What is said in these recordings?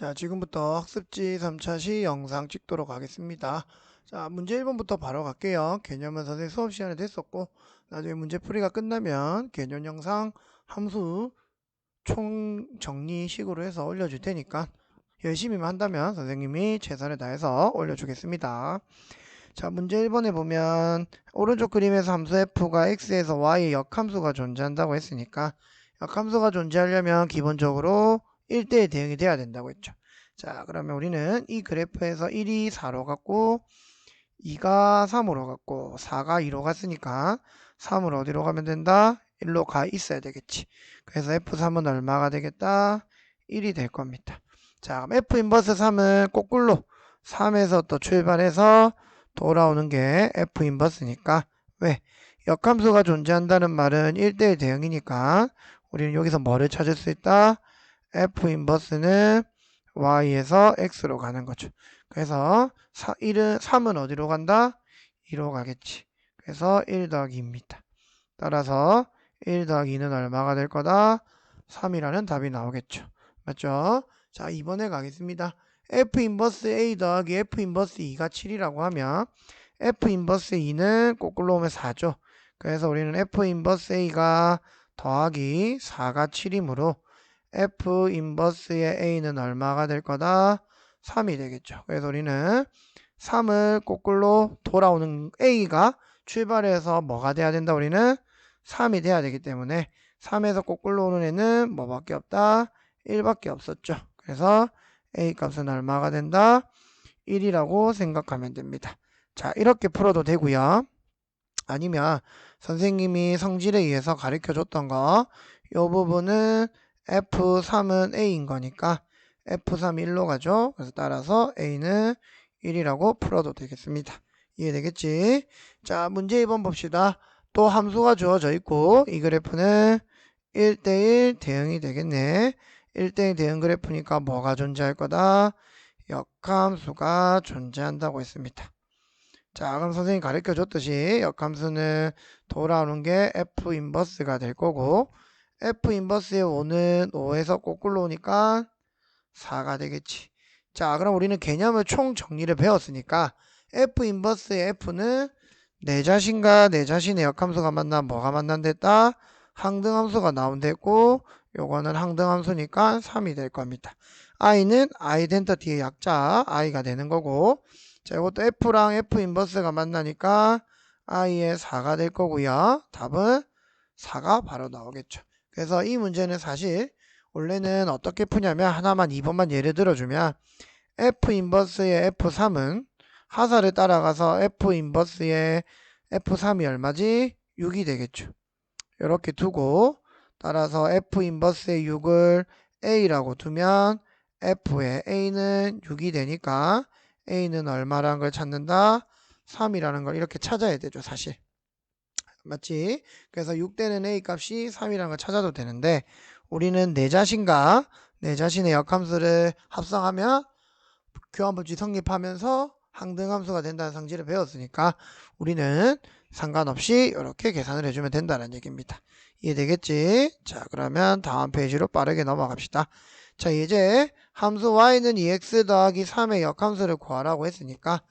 자, 지금부터 학습지 3차 시 영상 찍도록 하겠습니다. 자, 문제 1번부터 바로 갈게요. 개념은 선생님 수업 시간에 됐었고, 나중에 문제풀이가 끝나면 개념 영상 함수 총 정리식으로 해서 올려줄 테니까 열심히만 한다면 선생님이 최선을 다해서 올려주겠습니다. 자, 문제 1번에 보면 오른쪽 그림에서 함수 f가 x에서 y의 역함수가 존재한다고 했으니까 역함수가 존재하려면 기본적으로 1대1 대응이 돼야 된다고 했죠. 자, 그러면 우리는 이 그래프에서 1이 4로 갔고 2가 3으로 갔고 4가 2로 갔으니까 3을 어디로 가면 된다? 1로 가 있어야 되겠지. 그래서 F3은 얼마가 되겠다? 1이 될 겁니다. 자, 그럼 F 인버스 3은 거꾸로 3에서 또 출발해서 돌아오는 게 F 인버스니까 왜? 역함수가 존재한다는 말은 1대1 대응이니까 우리는 여기서 뭐를 찾을 수 있다? F 인버스는 Y에서 X로 가는 거죠. 그래서 1은 3은 어디로 간다? 2로 가겠지. 그래서 1 더하기 2입니다. 따라서 1 더하기 2는 얼마가 될 거다? 3이라는 답이 나오겠죠. 맞죠? 자, 이번에 가겠습니다. F 인버스 A 더하기 F 인버스 2가 7이라고 하면 F 인버스 2는 거꾸로 오면 4죠. 그래서 우리는 F 인버스 A가 더하기 4가 7이므로 F 인버스의 A는 얼마가 될 거다? 3이 되겠죠. 그래서 우리는 3을 거꾸로 돌아오는 A가 출발해서 뭐가 돼야 된다? 우리는 3이 돼야 되기 때문에 3에서 거꾸로 오는 애는 뭐밖에 없다? 1밖에 없었죠. 그래서 A 값은 얼마가 된다? 1이라고 생각하면 됩니다. 자, 이렇게 풀어도 되고요. 아니면 선생님이 성질에 의해서 가르쳐 줬던 거, 이 부분은 F3은 A인 거니까 F3 1로 가죠. 그래서 따라서 A는 1이라고 풀어도 되겠습니다. 이해되겠지? 자, 문제 2번 봅시다. 또 함수가 주어져 있고 이 그래프는 1대1 대응이 되겠네. 1대1 대응 그래프니까 뭐가 존재할 거다? 역함수가 존재한다고 했습니다. 자, 그럼 선생님이 가르쳐 줬듯이 역함수는 돌아오는 게 F 인버스가 될 거고 F 인버스의 5는 5에서 거꾸로 오니까 4가 되겠지. 자, 그럼 우리는 개념을 총 정리를 배웠으니까 F 인버스의 F는 내 자신과 내 자신의 역함수가 만나 뭐가 만난댔다? 항등함수가 나온댔고 요거는 항등함수니까 3이 될 겁니다. i는 아이덴티티의 약자 i가 되는 거고 자 이것도 f랑 f 인버스가 만나니까 i의 4가 될 거고요. 답은 4가 바로 나오겠죠. 그래서 이 문제는 사실 원래는 어떻게 푸냐면 하나만 2번만 예를 들어주면 f 인버스의 f3은 하사를 따라가서 f 인버스의 f3이 얼마지? 6이 되겠죠. 이렇게 두고 따라서 f 인버스의 6을 a라고 두면 f의 a는 6이 되니까 a는 얼마라는 걸 찾는다? 3이라는 걸 이렇게 찾아야 되죠, 사실. 맞지? 그래서 6대는 a 값이 3이라는 걸 찾아도 되는데 우리는 내 자신과 내 자신의 역함수를 합성하면 교환법칙 성립하면서 항등함수가 된다는 성질을 배웠으니까 우리는 상관없이 이렇게 계산을 해주면 된다는 얘기입니다. 이해되겠지? 자 그러면 다음 페이지로 빠르게 넘어갑시다. 자 이제 함수 y는 2x 더하기 3의 역함수를 구하라고 했으니까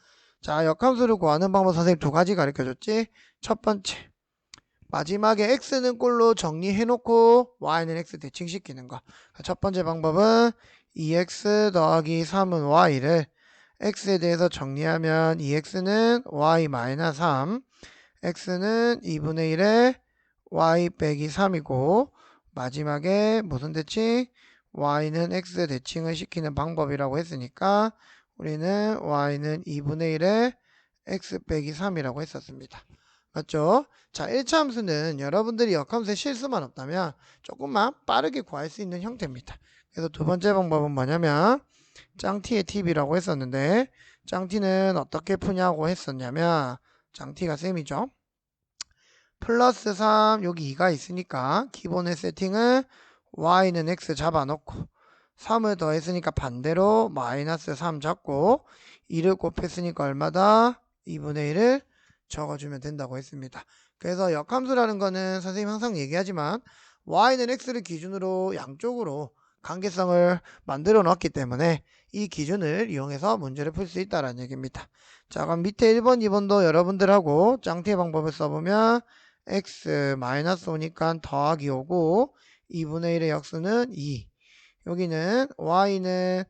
자 역함수를 구하는 방법 선생님 두 가지 가르쳐줬지? 첫 번째 마지막에 x는 꼴로 정리해놓고 y는 x 대칭시키는 거. 첫 번째 방법은 2x 더하기 3은 y를 x에 대해서 정리하면 2x는 y-3 x는 2분의 1에 y 빼기 3이고 마지막에 무슨 대칭? y는 x 대칭을 시키는 방법이라고 했으니까 우리는 y는 2분의 1에 x 빼기 3이라고 했었습니다. 맞죠? 자, 1차 함수는 여러분들이 역함수에 실수만 없다면 조금만 빠르게 구할 수 있는 형태입니다. 그래서 두 번째 방법은 뭐냐면 짱티의 팁이라고 했었는데 짱티는 어떻게 푸냐고 했었냐면 짱티가 셈이죠. 플러스 3 여기 2가 있으니까 기본의 세팅은 y는 x 잡아놓고 3을 더했으니까 반대로 마이너스 3 잡고 2를 곱했으니까 얼마다? 2분의 1을 적어주면 된다고 했습니다. 그래서 역함수라는 거는 선생님 항상 얘기하지만 y는 x를 기준으로 양쪽으로 관계성을 만들어 놓았기 때문에 이 기준을 이용해서 문제를 풀 수 있다는 얘기입니다. 자, 그럼 밑에 1번, 2번도 여러분들하고 짱티의 방법을 써보면 x 마이너스 오니까 더하기 오고 2분의 1의 역수는 2. 여기는 y는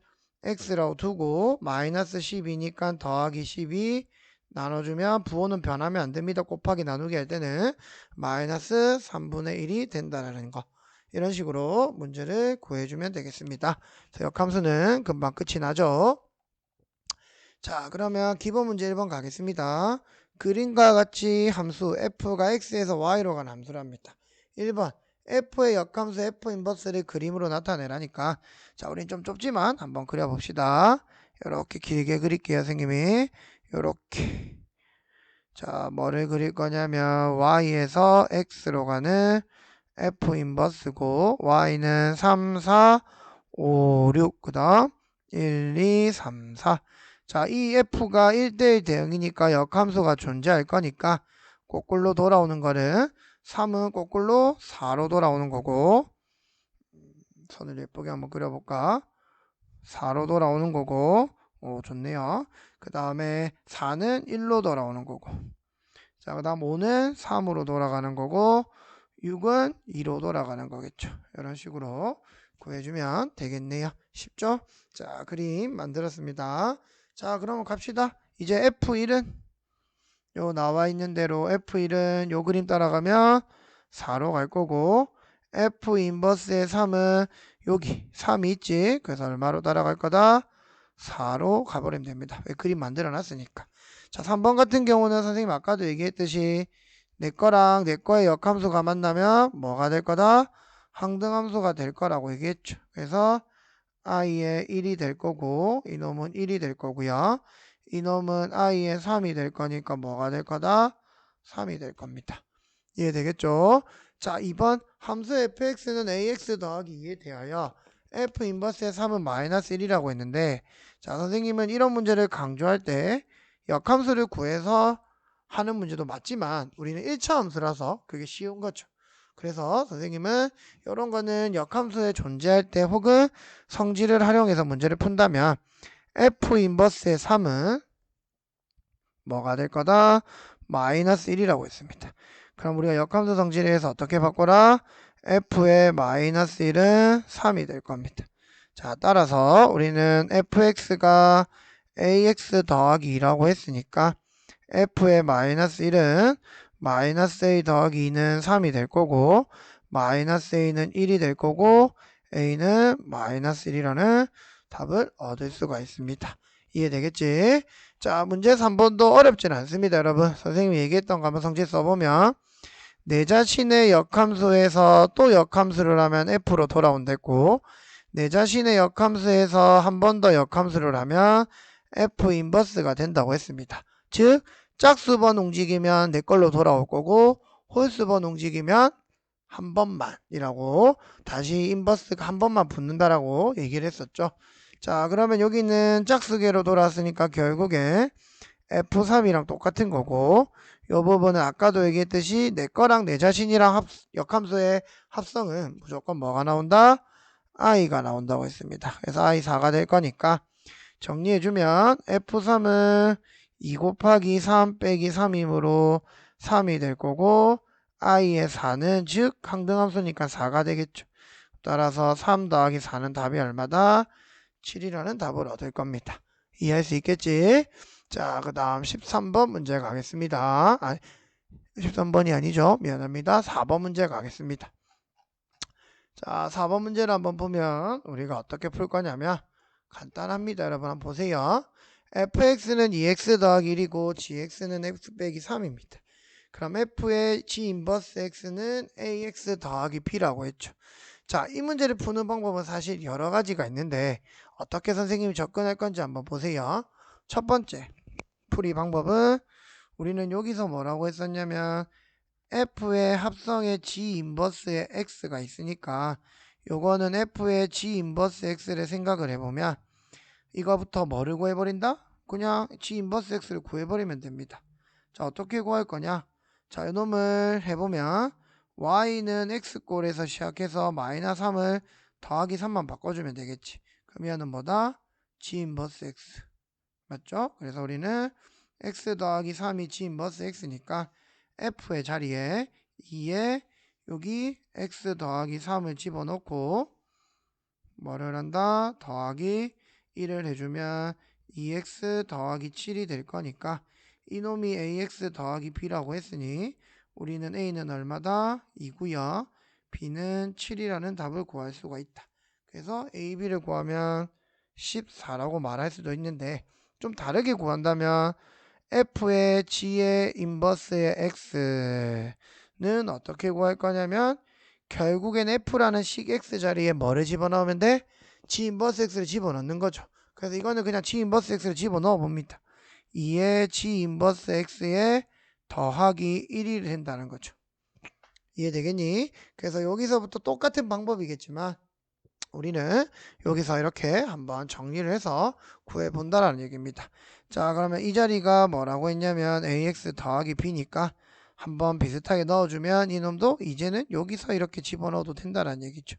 x라고 두고 마이너스 10이니까 더하기 12 나눠주면 부호는 변하면 안 됩니다. 곱하기 나누기 할 때는 마이너스 3분의 1이 된다는 거. 이런 식으로 문제를 구해주면 되겠습니다. 역함수는 금방 끝이 나죠. 자 그러면 기본 문제 1번 가겠습니다. 그림과 같이 함수 f가 x에서 y로 간 함수랍니다. 1번 f의 역함수 f 인버스를 그림으로 나타내라니까 자 우린 좀 좁지만 한번 그려봅시다. 이렇게 길게 그릴게요 선생님이 이렇게. 자 뭐를 그릴 거냐면 y에서 x로 가는 f 인버스고 y는 3, 4, 5, 6 그 다음 1, 2, 3, 4 자, 이 f가 1대1 대응이니까 역함수가 존재할 거니까 거꾸로 돌아오는 거는 3은 거꾸로 4로 돌아오는 거고. 선을 예쁘게 한번 그려볼까? 4로 돌아오는 거고 오 좋네요. 그 다음에 4는 1로 돌아오는 거고. 자 그 다음 5는 3으로 돌아가는 거고 6은 2로 돌아가는 거겠죠. 이런 식으로 구해주면 되겠네요. 쉽죠? 자 그림 만들었습니다. 자 그러면 갑시다. 이제 F1은? 요 나와 있는 대로 F1은 요 그림 따라가면 4로 갈 거고 F 인버스의 3은 여기 3이 있지? 그래서 얼마로 따라갈 거다 4로 가버리면 됩니다. 왜 그림 만들어 놨으니까. 자 3번 같은 경우는 선생님 아까도 얘기했듯이 내 거랑 내 거의 역함수가 만나면 뭐가 될 거다? 항등함수가 될 거라고 얘기했죠. 그래서 i의 1이 될 거고 이놈은 1이 될 거고요. 이놈은 i의 3이 될 거니까 뭐가 될 거다? 3이 될 겁니다. 이해되겠죠? 자 2번 함수 fx는 ax 더하기 2에 대하여 f 인버스의 3은 마이너스 1이라고 했는데 자 선생님은 이런 문제를 강조할 때 역함수를 구해서 하는 문제도 맞지만 우리는 1차 함수라서 그게 쉬운 거죠. 그래서 선생님은 이런 거는 역함수에 존재할 때 혹은 성질을 활용해서 문제를 푼다면 f 인버스의 3은 뭐가 될 거다? 마이너스 1이라고 했습니다. 그럼 우리가 역함수 성질에서 어떻게 바꿔라? f의 마이너스 1은 3이 될 겁니다. 자, 따라서 우리는 fx가 ax 더하기 2라고 했으니까 f의 마이너스 1은 마이너스 a 더하기 2는 3이 될 거고 마이너스 a는 1이 될 거고 a는 마이너스 1이라는 답을 얻을 수가 있습니다. 이해되겠지? 자, 문제 3번도 어렵진 않습니다, 여러분. 선생님이 얘기했던 거 한번 성질 써보면 내 자신의 역함수에서 또 역함수를 하면 F로 돌아온댔고 내 자신의 역함수에서 한 번 더 역함수를 하면 F 인버스가 된다고 했습니다. 즉 짝수번 움직이면 내 걸로 돌아올 거고 홀수번 움직이면 한 번만이라고 다시 인버스가 한 번만 붙는다라고 얘기를 했었죠. 자 그러면 여기는 짝수계로 돌아왔으니까 결국에 F3이랑 똑같은 거고 이 부분은 아까도 얘기했듯이 내 거랑 내 자신이랑 합, 역함수의 합성은 무조건 뭐가 나온다? I가 나온다고 했습니다. 그래서 i 4가 될 거니까 정리해주면 f3은 2 곱하기 3 빼기 3이므로 3이 될 거고 i의 4는 즉 항등함수니까 4가 되겠죠. 따라서 3 더하기 4는 답이 얼마다? 7이라는 답을 얻을 겁니다. 이해할 수 있겠지? 자, 그 다음 13번 문제 가겠습니다. 아, 13번이 아니죠. 미안합니다. 4번 문제 가겠습니다. 자, 4번 문제를 한번 보면 우리가 어떻게 풀 거냐면 간단합니다. 여러분 한번 보세요. fx는 2x 더하기 1이고 gx는 x 빼기 3입니다. 그럼 f의 g 인버스 x는 ax 더하기 b라고 했죠. 자, 이 문제를 푸는 방법은 사실 여러 가지가 있는데 어떻게 선생님이 접근할 건지 한번 보세요. 첫 번째, 풀이 방법은 우리는 여기서 뭐라고 했었냐면 f의 합성의 g 인버스의 x가 있으니까 요거는 f의 g 인버스 x를 생각을 해보면 이거부터 뭐를 구해버린다? 그냥 g 인버스 x를 구해버리면 됩니다. 자 어떻게 구할 거냐? 자 이놈을 해보면 y는 x꼴에서 시작해서 마이너스 3을 더하기 3만 바꿔주면 되겠지. 얘는 뭐다? G 인버스 X. 맞죠? 그래서 우리는 X 더하기 3이 G 인버스 X니까 F의 자리에 2에 여기 X 더하기 3을 집어넣고 뭐를 한다? 더하기 1을 해주면 2x 더하기 7이 될 거니까 이놈이 ax 더하기 b라고 했으니 우리는 a는 얼마다? 2고요. b는 7이라는 답을 구할 수가 있다. 그래서 a, b를 구하면 14라고 말할 수도 있는데 좀 다르게 구한다면 f의 g의 인버스의 x는 어떻게 구할 거냐면 결국엔 f라는 식 x 자리에 뭐를 집어넣으면 돼? g 인버스 x를 집어넣는 거죠. 그래서 이거는 그냥 g 인버스 x를 집어넣어 봅니다. 2의 g 인버스 x에 더하기 1이 된다는 거죠. 이해되겠니? 그래서 여기서부터 똑같은 방법이겠지만 우리는 여기서 이렇게 한번 정리를 해서 구해 본다라는 얘기입니다. 자, 그러면 이 자리가 뭐라고 했냐면 ax 더하기 b니까 한번 비슷하게 넣어주면 이놈도 이제는 여기서 이렇게 집어넣어도 된다는 얘기죠.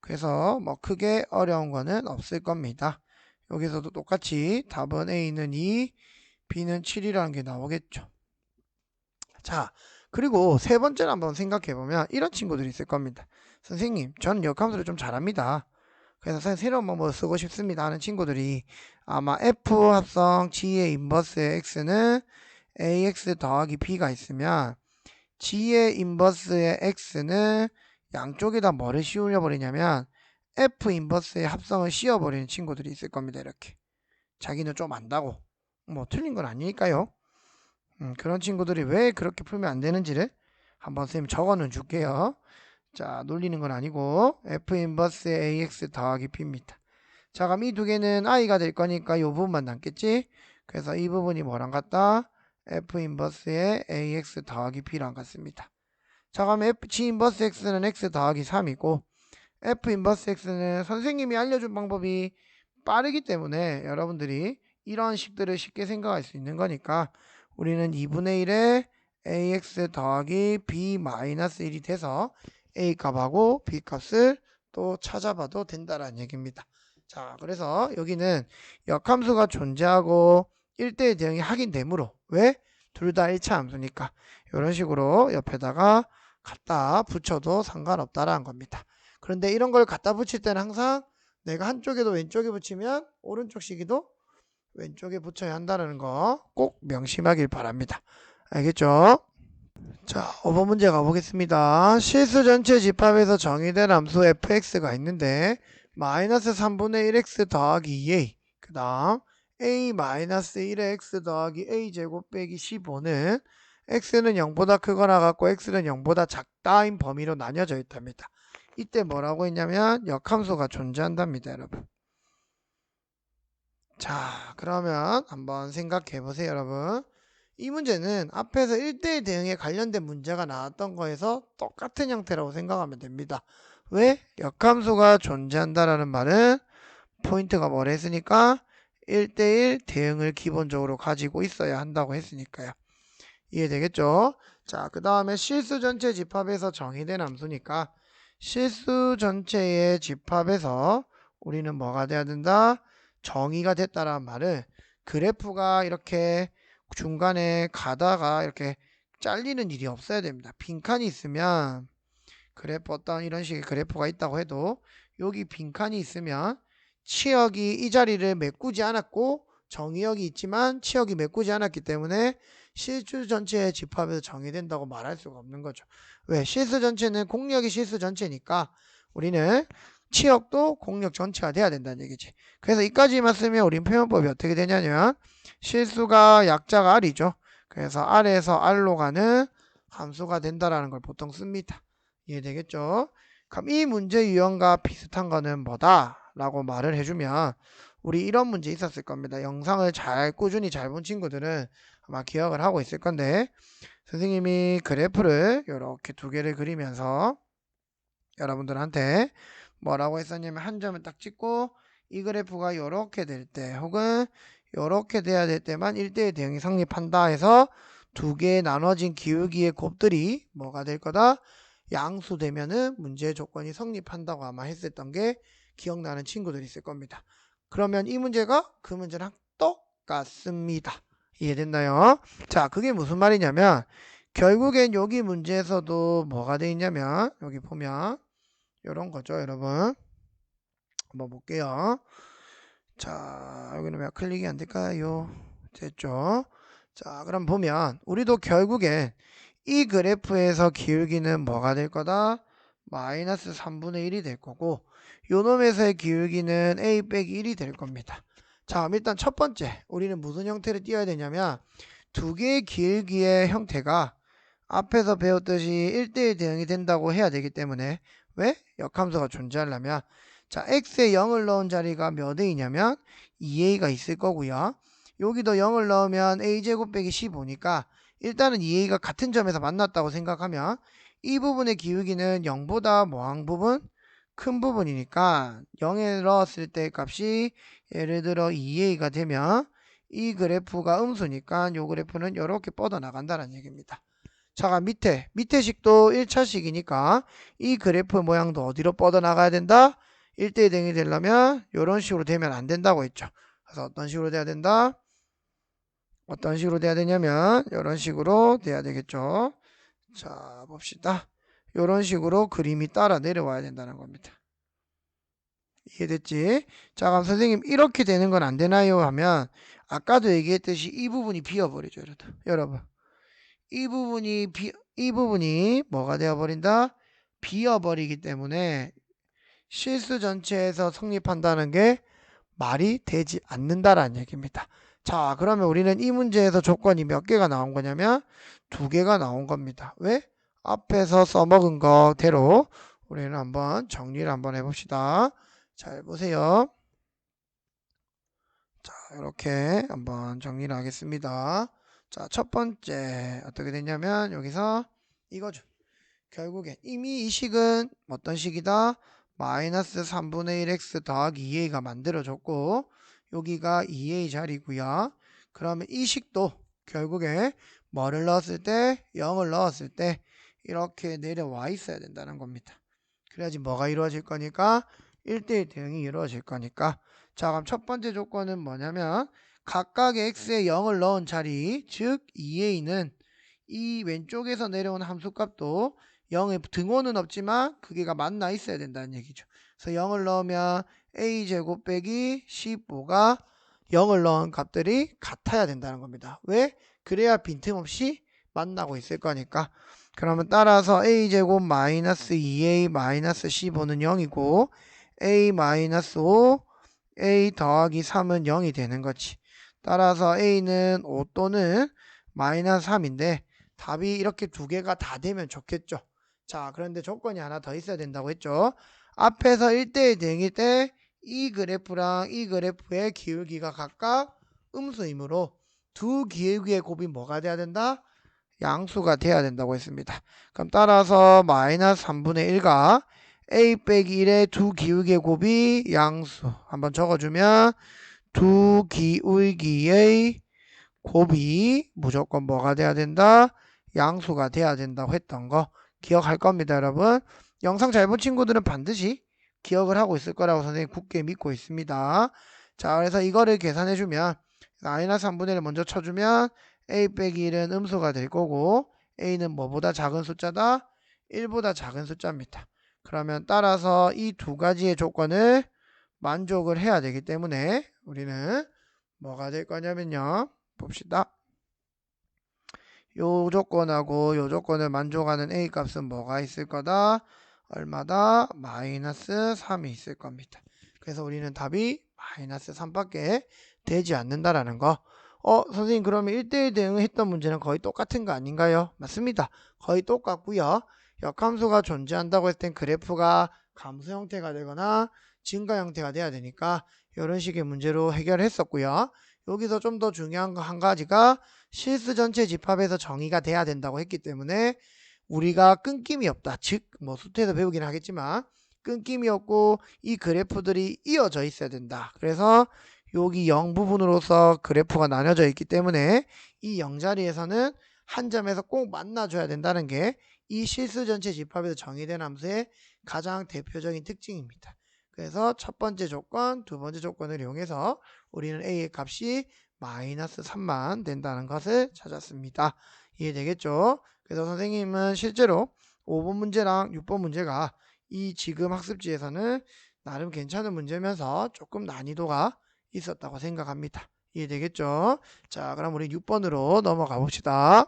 그래서 뭐 크게 어려운 거는 없을 겁니다. 여기서도 똑같이 답은 A는 2, B는 7이라는 게 나오겠죠. 자, 그리고 세 번째를 한번 생각해 보면 이런 친구들이 있을 겁니다. 선생님, 저는 역함수를 좀 잘합니다. 그래서 새로운 방법을 쓰고 싶습니다 하는 친구들이 아마 F 합성 G의 인버스의 X는 AX 더하기 B가 있으면 G의 인버스의 X는 양쪽에다 뭐를 씌우려 버리냐면 F 인버스의 합성을 씌워 버리는 친구들이 있을 겁니다. 이렇게. 자기는 좀 안다고. 뭐 틀린 건 아니니까요. 음, 그런 친구들이 왜 그렇게 풀면 안 되는지를 한번 선생님 적어는 줄게요. 자, 놀리는 건 아니고 F 인버스의 AX 더하기 P입니다. 자, 그럼 이 두 개는 I가 될 거니까 이 부분만 남겠지? 그래서 이 부분이 뭐랑 같다? F 인버스의 AX 더하기 P랑 같습니다. 자, 그럼 F, G 인버스 X는 X 더하기 3이고 F 인버스 X는 선생님이 알려준 방법이 빠르기 때문에 여러분들이 이런 식들을 쉽게 생각할 수 있는 거니까 우리는 2분의 1에 ax 더하기 b 마이너스 1이 돼서 a 값하고 b 값을 또 찾아봐도 된다라는 얘기입니다. 자, 그래서 여기는 역함수가 존재하고 1대1 대응이 확인되므로 왜? 둘 다 1차 함수니까 이런 식으로 옆에다가 갖다 붙여도 상관없다라는 겁니다. 그런데 이런 걸 갖다 붙일 때는 항상 내가 한쪽에도 왼쪽에 붙이면 오른쪽 시기도 왼쪽에 붙여야 한다는 거 꼭 명심하길 바랍니다. 알겠죠? 자, 5번 문제 가보겠습니다. 실수 전체 집합에서 정의된 함수 fx가 있는데 마이너스 3분의 1x 더하기 2a 그 다음 a 마이너스 1의 x 더하기 a 제곱 빼기 15는 x는 0보다 크거나 같고 x는 0보다 작다인 범위로 나뉘어져 있답니다. 이때 뭐라고 했냐면 역함수가 존재한답니다, 여러분. 자, 그러면 한번 생각해 보세요, 여러분. 이 문제는 앞에서 1대1 대응에 관련된 문제가 나왔던 거에서 똑같은 형태라고 생각하면 됩니다. 왜? 역함수가 존재한다라는 말은 포인트가 뭐라 했으니까 1대1 대응을 기본적으로 가지고 있어야 한다고 했으니까요. 이해되겠죠? 자, 그 다음에 실수 전체 집합에서 정의된 함수니까 실수 전체의 집합에서 우리는 뭐가 돼야 된다? 정의가 됐다라는 말은 그래프가 이렇게 중간에 가다가 이렇게 잘리는 일이 없어야 됩니다. 빈칸이 있으면 그래프 어떤 이런 식의 그래프가 있다고 해도 여기 빈칸이 있으면 치역이 이 자리를 메꾸지 않았고 정의역이 있지만 치역이 메꾸지 않았기 때문에 실수 전체의 집합에서 정의된다고 말할 수가 없는 거죠. 왜? 실수 전체는 공력이 실수 전체니까 우리는 치역도 공력 전체가 돼야 된다는 얘기지. 그래서 이까지만 쓰면 우린 표현법이 어떻게 되냐면 실수가 약자가 R이죠. 그래서 R에서 R로 가는 함수가 된다라는 걸 보통 씁니다. 이해되겠죠? 그럼 이 문제 유형과 비슷한 거는 뭐다? 라고 말을 해주면 우리 이런 문제 있었을 겁니다. 영상을 잘 꾸준히 잘 본 친구들은 아마 기억을 하고 있을 건데 선생님이 그래프를 이렇게 두 개를 그리면서 여러분들한테 뭐라고 했었냐면 한 점을 딱 찍고 이 그래프가 이렇게 될 때 혹은 이렇게 돼야 될 때만 1대1 대응이 성립한다 해서 두 개의 나눠진 기울기의 곱들이 뭐가 될 거다? 양수되면은 문제의 조건이 성립한다고 아마 했었던 게 기억나는 친구들이 있을 겁니다. 그러면 이 문제가 그 문제랑 똑같습니다. 이해됐나요? 자, 그게 무슨 말이냐면 결국엔 여기 문제에서도 뭐가 돼 있냐면 여기 보면 이런 거죠, 여러분. 한번 볼게요. 자, 여기는 왜 클릭이 안 될까요? 됐죠? 자, 그럼 보면 우리도 결국엔 이 그래프에서 기울기는 뭐가 될 거다? 마이너스 3분의 1이 될 거고 요 놈에서의 기울기는 a 빼기 1이 될 겁니다. 자, 일단 첫 번째 우리는 무슨 형태를 띄어야 되냐면 두 개의 기울기의 형태가 앞에서 배웠듯이 1대1 대응이 된다고 해야 되기 때문에 왜? 역함수가 존재하려면 자, x에 0을 넣은 자리가 몇 a냐면 2a가 있을 거고요. 여기도 0을 넣으면 a제곱 빼기 15니까 일단은 2a가 같은 점에서 만났다고 생각하면 이 부분의 기울기는 0보다 뭐한 부분? 큰 부분이니까 0에 넣었을 때 값이 예를 들어 2a가 되면 이 그래프가 음수니까 이 그래프는 이렇게 뻗어 나간다는 얘기입니다. 자, 밑에 밑에 식도 1차식이니까 이 그래프 모양도 어디로 뻗어 나가야 된다? 1대1 등이 되려면 이런 식으로 되면 안 된다고 했죠. 그래서 어떤 식으로 돼야 된다? 어떤 식으로 돼야 되냐면 이런 식으로 돼야 되겠죠. 자, 봅시다. 이런 식으로 그림이 따라 내려와야 된다는 겁니다. 이해됐지? 자, 그럼 선생님 이렇게 되는 건 안 되나요? 하면 아까도 얘기했듯이 이 부분이 비어버리죠, 여러분. 이 부분이 비, 이 부분이 뭐가 되어버린다? 비어버리기 때문에 실수 전체에서 성립한다는 게 말이 되지 않는다라는 얘기입니다. 자, 그러면 우리는 이 문제에서 조건이 몇 개가 나온 거냐면 두 개가 나온 겁니다. 왜? 앞에서 써먹은 거대로 우리는 한번 정리를 한번 해봅시다. 잘 보세요. 자, 이렇게 한번 정리를 하겠습니다. 자, 첫 번째 어떻게 됐냐면 여기서 이거죠. 결국에 이미 이 식은 어떤 식이다? 마이너스 3분의 1x 더하기 2a가 만들어졌고 여기가 2a 자리고요. 그러면 이 식도 결국에 뭐를 넣었을 때 0을 넣었을 때 이렇게 내려와 있어야 된다는 겁니다. 그래야지 뭐가 이루어질 거니까 1대1 대응이 이루어질 거니까 자 그럼 첫 번째 조건은 뭐냐면 각각의 x에 0을 넣은 자리 즉 2a는 이 왼쪽에서 내려온 함수값도 0의 등호는 없지만 그게가 만나 있어야 된다는 얘기죠. 그래서 0을 넣으면 a제곱 빼기 15가 0을 넣은 값들이 같아야 된다는 겁니다. 왜? 그래야 빈틈없이 만나고 있을 거니까. 그러면 따라서 a제곱 마이너스 2a 마이너스 15는 0이고 a 마이너스 5 a 더하기 3은 0이 되는 거지. 따라서 a는 5 또는 마이너스 3인데 답이 이렇게 두 개가 다 되면 좋겠죠. 자 그런데 조건이 하나 더 있어야 된다고 했죠. 앞에서 1대1 대응일 때 이 그래프랑 이 그래프의 기울기가 각각 음수이므로 두 기울기의 곱이 뭐가 돼야 된다? 양수가 돼야 된다고 했습니다. 그럼 따라서 마이너스 3분의 1가 a 빼기 1의 두 기울기의 곱이 양수 한번 적어주면 두 기울기의 곱이 무조건 뭐가 돼야 된다? 양수가 돼야 된다고 했던 거 기억할 겁니다 여러분 영상 잘 본 친구들은 반드시 기억을 하고 있을 거라고 선생님 굳게 믿고 있습니다 자 그래서 이거를 계산해 주면 마이너스 3분의 1을 먼저 쳐주면 a 빼기 1은 음수가 될 거고 a는 뭐보다 작은 숫자다? 1보다 작은 숫자입니다 그러면 따라서 이 두 가지의 조건을 만족을 해야 되기 때문에 우리는 뭐가 될 거냐면요 봅시다 요 조건하고 요 조건을 만족하는 a 값은 뭐가 있을 거다? 얼마다? 마이너스 3이 있을 겁니다. 그래서 우리는 답이 마이너스 3밖에 되지 않는다라는 거. 어, 선생님 그러면 1대1 대응을 했던 문제는 거의 똑같은 거 아닌가요? 맞습니다. 거의 똑같고요. 역함수가 존재한다고 했을 땐 그래프가 감수 형태가 되거나 증가 형태가 돼야 되니까 이런 식의 문제로 해결했었고요. 여기서 좀 더 중요한 거한 가지가 실수 전체 집합에서 정의가 돼야 된다고 했기 때문에 우리가 끊김이 없다. 즉, 뭐 수트에서 배우긴 하겠지만 끊김이 없고 이 그래프들이 이어져 있어야 된다. 그래서 여기 0 부분으로서 그래프가 나눠져 있기 때문에 이 0자리에서는 한 점에서 꼭 만나줘야 된다는 게 이 실수 전체 집합에서 정의된 함수의 가장 대표적인 특징입니다. 그래서 첫 번째 조건, 두 번째 조건을 이용해서 우리는 a의 값이 마이너스 3만 된다는 것을 찾았습니다. 이해되겠죠? 그래서 선생님은 실제로 5번 문제랑 6번 문제가 이 지금 학습지에서는 나름 괜찮은 문제면서 조금 난이도가 있었다고 생각합니다. 이해되겠죠? 자, 그럼 우리 6번으로 넘어가 봅시다.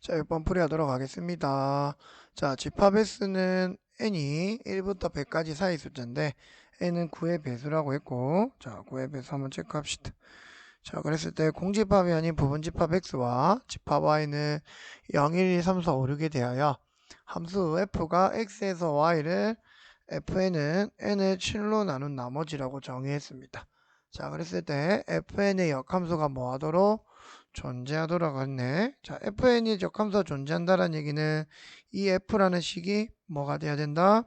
자, 6번 풀이하도록 하겠습니다. 자, 집합 S는 n이 1부터 100까지 사이 숫자인데 n은 9의 배수라고 했고 자, 9의 배수 한번 체크합시다. 자, 그랬을 때 공집합이 아닌 부분집합 x와 집합 y는 0, 1, 2, 3, 4, 5, 6에 대하여 함수 f가 x에서 y를 fn은 n을 7로 나눈 나머지라고 정의했습니다. 자, 그랬을 때 fn의 역함수가 뭐하도록 존재하도록 하네. 자, fn이 역함수가 존재한다는 얘기는 이 f라는 식이 뭐가 돼야 된다?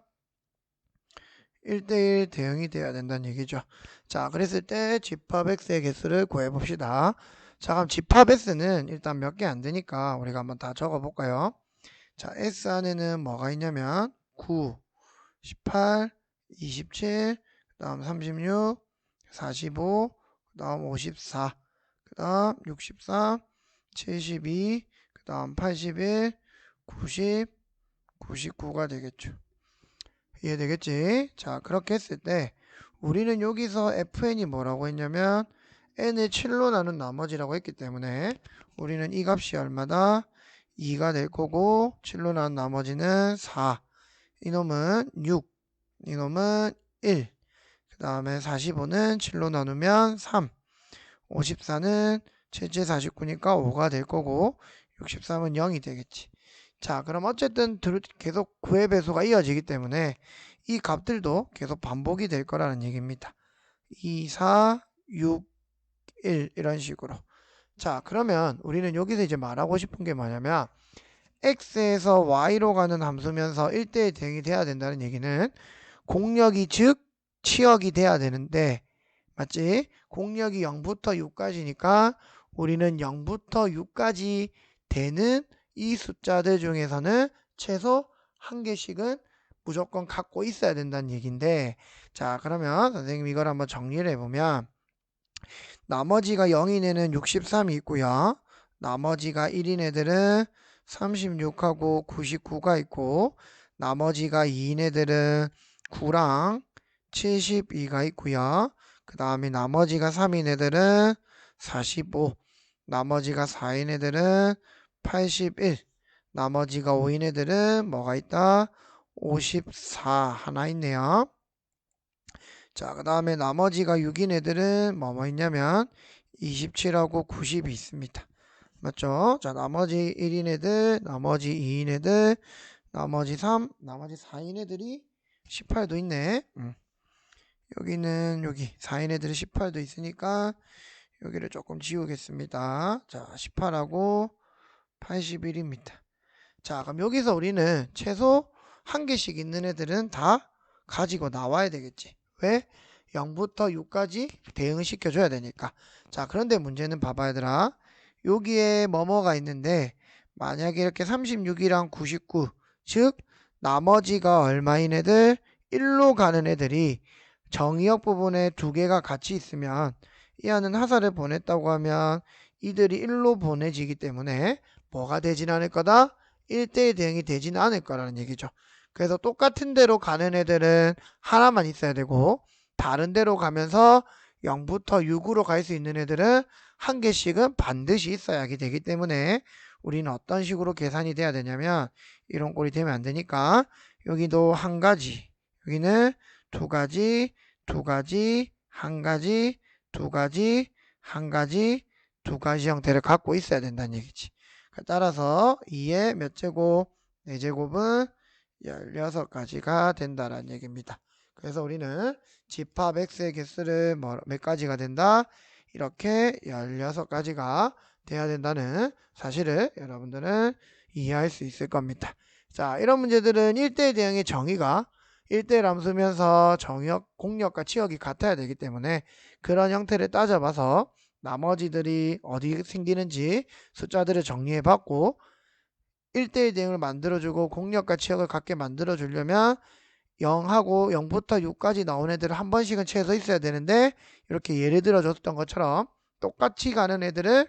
1대1 대응이 돼야 된다는 얘기죠. 자, 그랬을 때 집합 x의 개수를 구해봅시다. 자, 그럼 집합 s는 일단 몇 개 안 되니까 우리가 한번 다 적어볼까요? 자, s 안에는 뭐가 있냐면 9, 18, 27, 그 다음 36, 45, 그 다음 54, 그 다음 63, 72, 그 다음 81, 90, 99가 되겠죠. 이해되겠지? 자, 그렇게 했을 때 우리는 여기서 fn이 뭐라고 했냐면 n을 7로 나눈 나머지라고 했기 때문에 우리는 이 값이 얼마다? 2가 될 거고 7로 나눈 나머지는 4 이놈은 6 이놈은 1그 다음에 45는 7로 나누면 3 54는 7제 49니까 5가 될 거고 63은 0이 되겠지. 자 그럼 어쨌든 계속 9의 배수가 이어지기 때문에 이 값들도 계속 반복이 될 거라는 얘기입니다. 2, 4, 6, 1 이런 식으로. 자 그러면 우리는 여기서 이제 말하고 싶은 게 뭐냐면 x에서 y로 가는 함수면서 1대1 대응이 돼야 된다는 얘기는 공력이 즉 치역이 돼야 되는데 맞지? 공력이 0부터 6까지니까 우리는 0부터 6까지 되는 이 숫자들 중에서는 최소 한 개씩은 무조건 갖고 있어야 된다는 얘기인데 자 그러면 선생님 이걸 한번 정리를 해보면 나머지가 0인 애는 63이 있고요 나머지가 1인 애들은 36하고 99가 있고 나머지가 2인 애들은 9랑 72가 있고요. 그 다음에 나머지가 3인 애들은 45 나머지가 4인 애들은 81 나머지가 5인 애들은 뭐가 있다? 54 하나 있네요. 자, 그 다음에 나머지가 6인 애들은 뭐뭐 있냐면 27하고 90이 있습니다. 맞죠? 자, 나머지 1인 애들, 나머지 2인 애들, 나머지 3, 나머지 4인 애들이 18도 있네. 음. 여기는 여기 4인 애들이 18도 있으니까 여기를 조금 지우겠습니다. 자, 18하고 81입니다. 자, 그럼 여기서 우리는 최소 한 개씩 있는 애들은 다 가지고 나와야 되겠지. 왜? 0부터 6까지 대응을 시켜줘야 되니까. 자, 그런데 문제는 봐봐 얘들아. 여기에 뭐뭐가 있는데 만약에 이렇게 36이랑 99, 즉 나머지가 얼마인 애들? 1로 가는 애들이 정의역 부분에 두 개가 같이 있으면 이 안은 하사를 보냈다고 하면 이들이 1로 보내지기 때문에 뭐가 되진 않을 거다? 1대1 대응이 되지는 않을 거라는 얘기죠. 그래서 똑같은 데로 가는 애들은 하나만 있어야 되고 다른 데로 가면서 0부터 6으로 갈 수 있는 애들은 한 개씩은 반드시 있어야 되기 때문에 우리는 어떤 식으로 계산이 돼야 되냐면 이런 꼴이 되면 안 되니까 여기도 한 가지 여기는 두 가지 두 가지 한 가지 두 가지 한 가지 두 가지 형태를 갖고 있어야 된다는 얘기지. 따라서 2의 몇 제곱? 4제곱은 16가지가 된다는 얘기입니다. 그래서 우리는 집합 x의 개수를 뭐, 몇 가지가 된다? 이렇게 16가지가 돼야 된다는 사실을 여러분들은 이해할 수 있을 겁니다. 자, 이런 문제들은 1대 대응의 정의가 1대 함수면서 정역, 공역과 치역이 같아야 되기 때문에 그런 형태를 따져봐서 나머지들이 어디 생기는지 숫자들을 정리해 봤고 1대1 대응을 만들어주고 공력과 치역을 갖게 만들어주려면 0하고 0부터 6까지 나온 애들을 한 번씩은 최소 있어야 되는데 이렇게 예를 들어 줬던 것처럼 똑같이 가는 애들을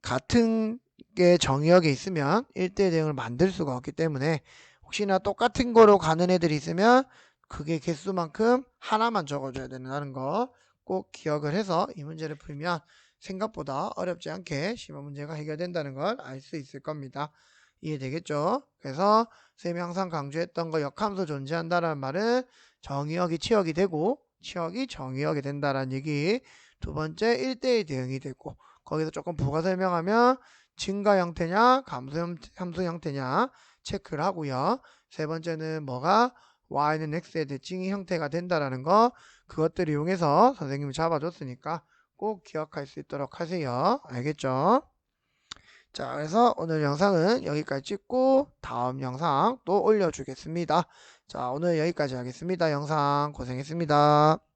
같은 게 정의역에 있으면 1대1 대응을 만들 수가 없기 때문에 혹시나 똑같은 거로 가는 애들이 있으면 그게 개수만큼 하나만 적어줘야 된다는 거 꼭 기억을 해서 이 문제를 풀면 생각보다 어렵지 않게 시험 문제가 해결된다는 걸 알 수 있을 겁니다. 이해되겠죠? 그래서 쌤이 항상 강조했던 거 역함수 존재한다는 말은 정의역이 치역이 되고 치역이 정의역이 된다는 얘기 두 번째 1대1 대응이 되고 거기서 조금 부가 설명하면 증가 형태냐 감소 형- 함수 형태냐 체크를 하고요. 세 번째는 뭐가 y는 x의 대칭이 형태가 된다라는 거 그것들을 이용해서 선생님이 잡아줬으니까 꼭 기억할 수 있도록 하세요. 알겠죠? 자, 그래서 오늘 영상은 여기까지 찍고 다음 영상 또 올려주겠습니다. 자, 오늘 여기까지 하겠습니다. 영상 고생했습니다.